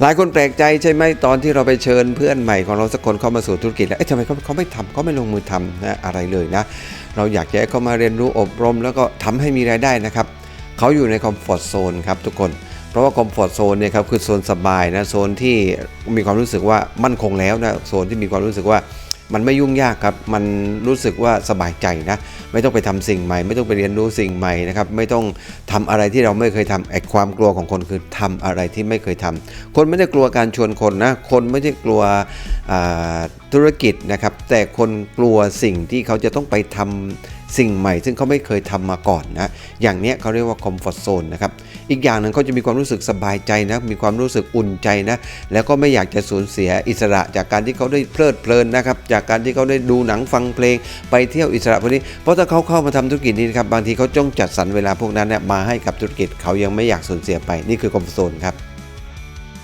หลายคนแปลกใจใช่ไหมตอนที่เราไปเชิญเพื่อนใหม่ของเราสักคนเข้ามาสู่ธุรกิจแล้วเอ๊ะทำไมเขาเขาไม่ทำเขาไม่ลงมือทำนะอะไรเลยนะ เราอยากจะให้เขามาเรียนรู้อบรม แล้วก็ทำให้มีรายได้นะครับเขาอยู่ในคอมฟอร์ทโซนครับทุกคน เพราะว่าคอมฟอร์ทโซนเนี่ยครับคือโซนสบายนะโซนที่มีความรู้สึกว่ามั่นคงแล้วนะโซนที่มีความรู้สึกว่า มันไม่ยุ่งยากครับ มันรู้สึกว่าสบายใจนะ ไม่ต้องไปทำสิ่งใหม่ ไม่ต้องไปเรียนรู้สิ่งใหม่นะครับ ไม่ต้องทำอะไรที่เราไม่เคยทำไอ้ความกลัวของคนคือทำอะไรที่ไม่เคยทำคนไม่ได้กลัวการชวนคนนะ คนไม่ได้กลัวธุรกิจนะครับ แต่คนกลัวสิ่งที่เขาจะต้องไปทำ สิ่งใหม่ซึ่งเขาไม่เคยทำมาก่อนนะ อย่างเนี้ยเขาเรียกว่าคอมฟอร์ z โซนนะครับ อีกอย่างหนึ่งเขาจะมีความรู้สึกสบายใจนะ มีความรู้สึกอุ่นใจนะ แล้วก็ไม่อยากจะสูญเสียอิสระจากการที่เขาได้เพลิดเพลินนะครับ จากการที่เขาได้ดูหนังฟังเพลง ไปเที่ยวอิสระพวกนี้ เพราะถ้าเขาเข้ามาทำธุรกิจนี้นะครับ บางทีเขาจ้องจัดสรรเวลาพวกนั้นเนี่ยมาให้กับธุรกิจเขายังไม่อยากสูญเสียไป นี่คือคอมฟอร์ z โซนครับ